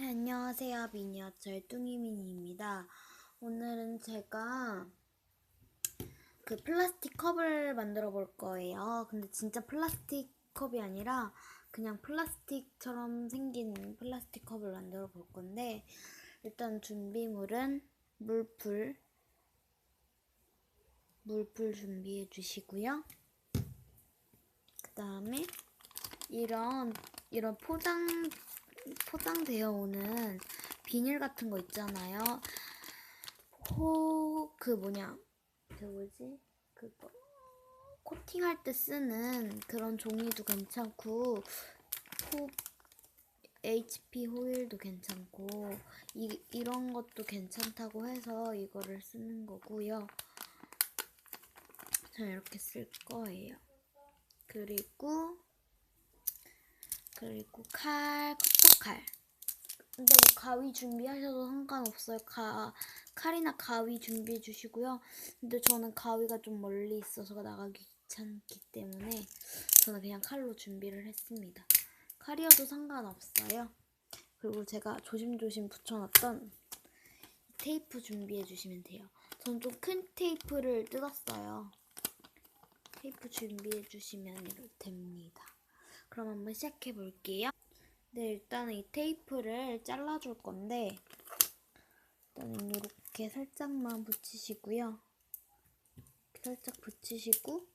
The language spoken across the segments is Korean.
네, 안녕하세요. 미니어처의 뚱이미니입니다. 오늘은 제가 그 플라스틱 컵을 만들어 볼 거예요. 근데 진짜 플라스틱 컵이 아니라 그냥 플라스틱처럼 생긴 플라스틱 컵을 만들어 볼 건데 일단 준비물은 물풀 물풀 준비해 주시고요. 그 다음에 이런 이런 포장 포장되어 오는 비닐 같은 거 있잖아요. 호, 그 뭐냐, 그 뭐지, 그거 코팅할 때 쓰는 그런 종이도 괜찮고, 호, HP 호일도 괜찮고, 이, 이런 것도 괜찮다고 해서 이거를 쓰는 거고요. 저는 이렇게 쓸 거예요. 그리고 그리고 칼, 칼. 근데 뭐 가위 준비하셔도 상관없어요. 가, 칼이나 가위 준비해 주시고요. 근데 저는 가위가 좀 멀리 있어서 나가기 귀찮기 때문에 저는 그냥 칼로 준비를 했습니다. 칼이어도 상관없어요. 그리고 제가 조심조심 붙여놨던 테이프 준비해 주시면 돼요. 저는 좀 큰 테이프를 뜯었어요. 테이프 준비해 주시면 됩니다. 그럼 한번 시작해 볼게요. 네, 일단은 이 테이프를 잘라줄 건데, 일단은 이렇게 살짝만 붙이시고요. 살짝 붙이시고,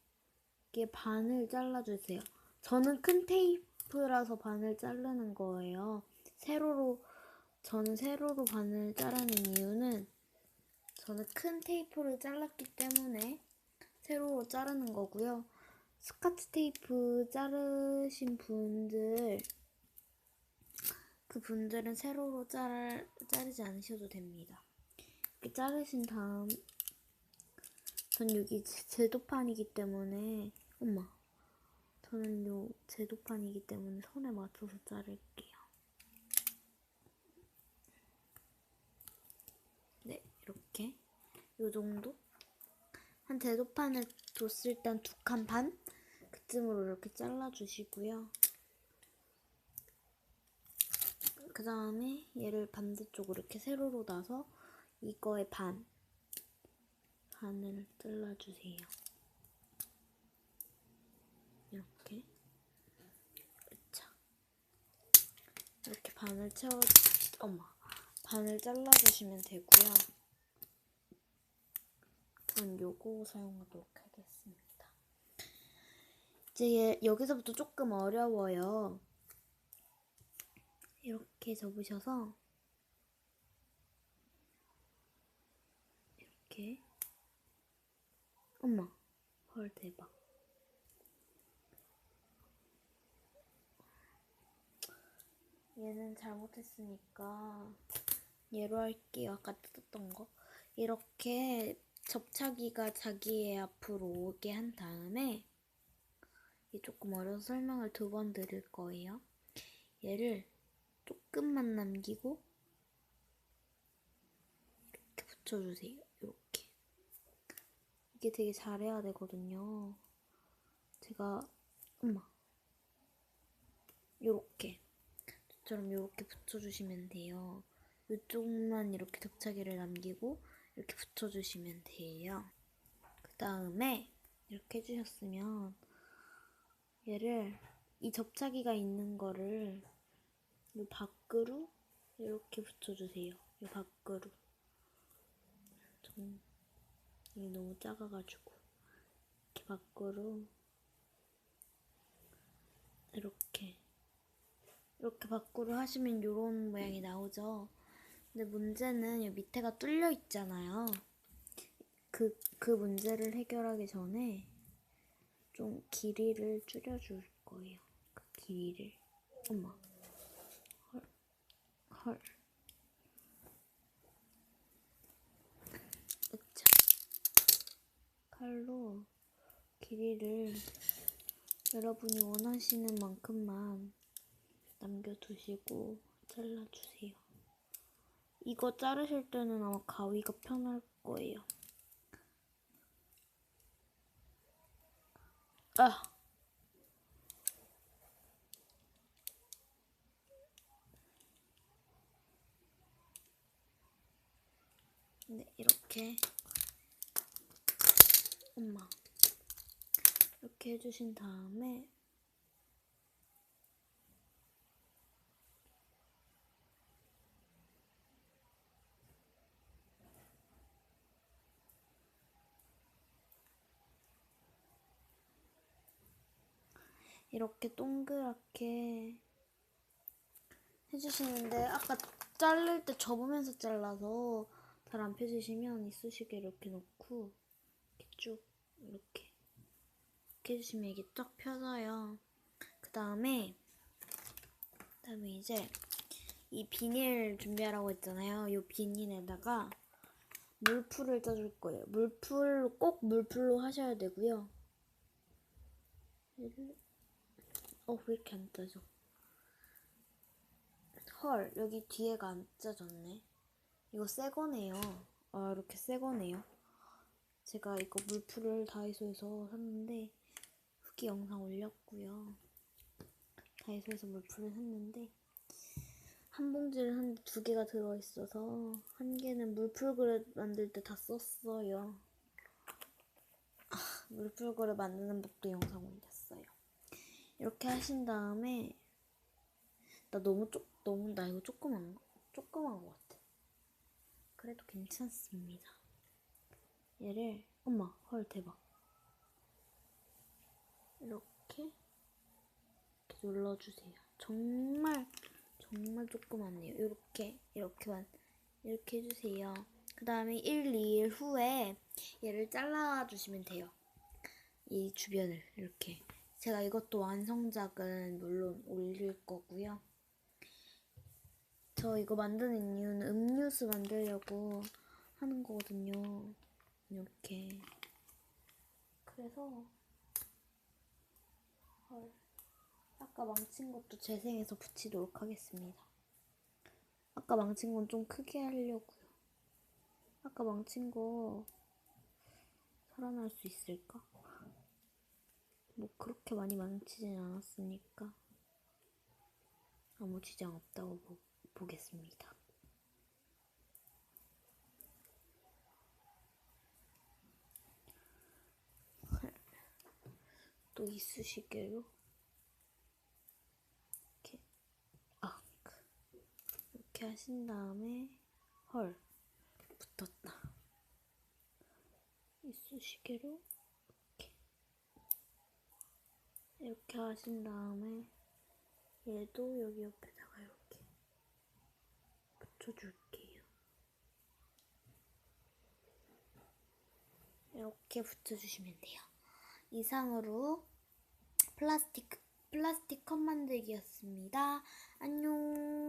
이게 반을 잘라주세요. 저는 큰 테이프라서 반을 자르는 거예요. 세로로, 저는 세로로 반을 자르는 이유는, 저는 큰 테이프를 잘랐기 때문에 세로로 자르는 거고요. 스카치 테이프 자르신 분들 그 분들은 세로로 잘, 자르지 않으셔도 됩니다. 이렇게 자르신 다음 전 여기 제도판이기 때문에 엄마 저는 요 제도판이기 때문에 손에 맞춰서 자를게요. 네 이렇게 요 정도 한 제도판을 뒀을 때한두칸 반? 그쯤으로 이렇게 잘라주시고요. 그 다음에 얘를 반대쪽으로 이렇게 세로로 놔서 이거의 반, 반을 잘라주세요. 이렇게. 그쵸. 이렇게 반을 채워, 엄마. 반을 잘라주시면 되고요. 전 요거 사용하도록 하겠습니다. 이제 여기서부터 조금 어려워요. 이렇게 접으셔서 이렇게. 엄마 헐 대박. 얘는 잘못했으니까 얘로 할게요. 아까 뜯었던 거. 이렇게 접착기가 자기의 앞으로 오게 한 다음에 조금 어려서 설명을 두 번 드릴 거예요. 얘를 조금만 남기고 이렇게 붙여주세요. 이렇게. 이게 되게 잘해야 되거든요. 제가 엄마 요렇게 저처럼 요렇게 붙여주시면 돼요. 이쪽만 이렇게 접착기를 남기고 이렇게 붙여주시면 돼요. 그 다음에 이렇게 해주셨으면 얘를 이 접착기가 있는 거를 이 밖으로 이렇게 붙여주세요. 이 밖으로. 좀 이게 너무 작아가지고 이렇게 밖으로 이렇게 이렇게 밖으로 하시면 이런 모양이 나오죠. 근데 문제는 이 밑에가 뚫려 있잖아요. 그, 그 문제를 해결하기 전에 좀 길이를 줄여줄 거예요. 그 길이를. 엄마. 헐. 헐. 으차. 칼로 길이를 여러분이 원하시는 만큼만 남겨두시고 잘라주세요. 이거 자르실 때는 아마 가위가 편할 거예요. 아. 네, 이렇게. 엄마. 이렇게 해주신 다음에 이렇게 동그랗게 해주시는데 아까 자를 때 접으면서 잘라서 잘 안 펴지시면 이쑤시개 이렇게 넣고 이렇게 쭉 이렇게 이렇게 해주시면 이게 쫙 펴져요. 그 다음에 그 다음에 이제 이 비닐 준비하라고 했잖아요. 이 비닐에다가 물풀을 짜줄 거예요. 물풀 꼭 물풀로 하셔야 되고요. 얘를 어, 왜 이렇게 안 짜져? 헐, 여기 뒤에가 안 짜졌네. 이거 새 거네요. 아, 이렇게 새 거네요. 제가 이거 물풀을 다이소에서 샀는데, 후기 영상 올렸고요. 다이소에서 물풀을 샀는데, 한 봉지를 한 두 개가 들어있어서, 한 개는 물풀 그릇 만들 때 다 썼어요. 아, 물풀 그릇 만드는 법도 영상 올렸어요. 이렇게 하신 다음에 나 너무 쪼 너무 나 이거 조그만 거 조그만 거 같아. 그래도 괜찮습니다. 얘를 엄마 헐 대박 이렇게 이렇게 눌러주세요. 정말 정말 조그맣네요. 이렇게 이렇게만 이렇게 해주세요. 그 다음에 1, 2일 후에 얘를 잘라주시면 돼요. 이 주변을 이렇게 제가 이것도 완성작은 물론 올릴 거고요. 저 이거 만드는 이유는 음료수 만들려고 하는 거거든요. 이렇게. 그래서 헐. 아까 망친 것도 재생해서 붙이도록 하겠습니다. 아까 망친 건 좀 크게 하려고요. 아까 망친 거 살아날 수 있을까? 뭐 그렇게 많이 망치진 않았으니까 아무 지장 없다고 보, 보겠습니다. 또 이쑤시개로 이렇게. 아 이렇게 하신 다음에 헐. 붙었다. 이쑤시개로 이렇게. 하신 다음에 얘도 여기 옆에다가 이렇게 붙여줄게요. 이렇게 붙여주시면 돼요. 이상으로 플라스틱 플라스틱 컵 만들기였습니다. 안녕.